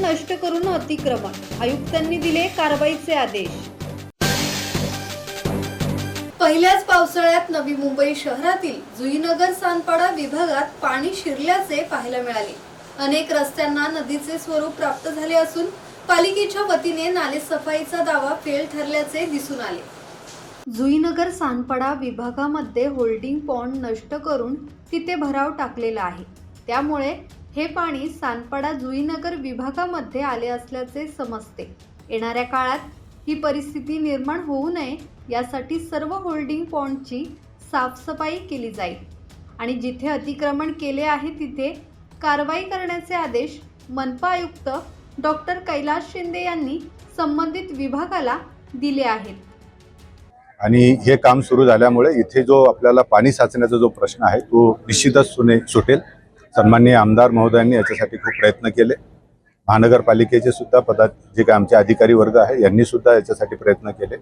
नष्ट करून अतिक्रमण. आयुक्तांनी दिले कारवाईचे आदेश. पहिल्याच पावसाळ्यात नवी मुंबई शहरातील जुईनगर सानपाडा विभागात पाणी शिरल्याचे पाहायला मिळाले. अनेक रस्त्यांना नदीचे स्वरूप प्राप्त झाले असून पालिकेच्या वतीने नाले सफाईचा दावा फेल ठरल्याचे दिसून आले. जुईनगर सानपाडा विभागामध्ये होल्डिंग पॉन्ड नष्ट करून तिथे भराव टाकलेला आहे. त्यामुळे हे पाणी सानपाडा जुईनगर विभागामध्ये आले असल्याचे समजते. येणाऱ्या काळात ही परिस्थिती निर्माण होऊ नये यासाठी सर्व होल्डिंग पॉइंटची साफसफाई केली जाईल. आणि जिथे अतिक्रमण केले आहे तिथे कारवाई करण्याचे आदेश मनपा आयुक्त डॉक्टर कैलास शिंदे यांनी संबंधित विभागाला दिले आहेत. आणि हे काम सुरू झाल्यामुळे इथे जो आपल्याला पाणी साचण्याचा जो प्रश्न आहे तो निश्चितच सुने सुटेल. सन्माननीय आमदार महोदयांनी याच्यासाठी खूप प्रयत्न केले. महानगरपालिकेचे सुद्धा पदा जे काय आमचे अधिकारी वर्ग आहे यांनी सुद्धा याच्यासाठी प्रयत्न केले.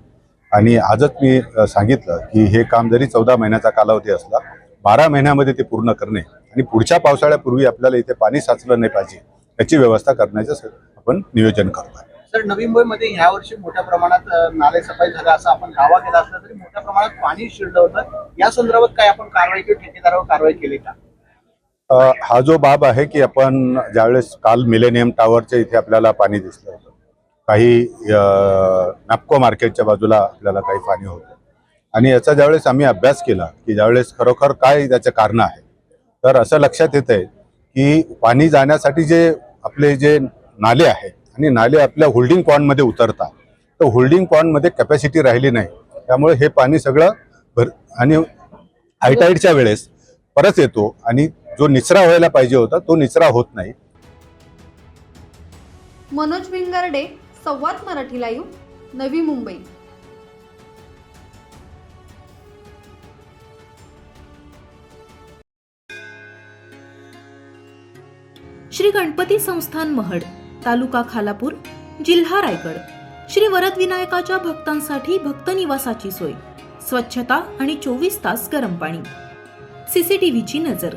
आणि आजच मी सांगितलं की हे काम जरी चौदा महिन्याचा कालावधी असला बारा महिन्यामध्ये ते पूर्ण करणे आणि पुढच्या पावसाळ्यापूर्वी आपल्याला इथे पाणी साचलं नाही पाहिजे याची व्यवस्था करण्याचं आपण नियोजन करतो सर नवी मुंबईमध्ये ह्या वर्षी मोठ्या प्रमाणात नाले सफाई झाला असा आपण दावा केला असला तरी मोठ्या प्रमाणात पाणी शिरलं होतं. या संदर्भात काय आपण कारवाई किंवा ठेकेदारावर कारवाई केली का? हा जो बाब आहे की आपण ज्यावेळेस काल मिलेनियम टावरच्या इथे आपल्याला पाणी दिसलं होतं काही नापको मार्केटच्या बाजूला आपल्याला काही पाणी होतं. आणि याचा ज्यावेळेस आम्ही अभ्यास केला की ज्यावेळेस खरोखर काय त्याचं कारण आहे तर असं लक्षात येत आहे की पाणी जाण्यासाठी जे आपले जे नाले आहेत आणि नाले आपल्या होल्डिंग पॉन्डमध्ये उतरतात तर होल्डिंग पॉन्डमध्ये कॅपॅसिटी राहिली नाही. त्यामुळे हे पाणी सगळं भर आणि हायटाईडच्या वेळेस परत येतो आणि जो निचरा व्हायला पाहिजे होता तो निचरा होत नाही. मनोज भिंगारडे संवाद मराठी लाईव्ह नवी मुंबई. श्री गणपती संस्थान महड तालुका खालापूर जिल्हा रायगड. श्री वरद विनायकाच्या भक्तांसाठी भक्त निवासाची सोय. स्वच्छता आणि चोवीस तास गरम पाणी. सीसीटीव्हीची नजर.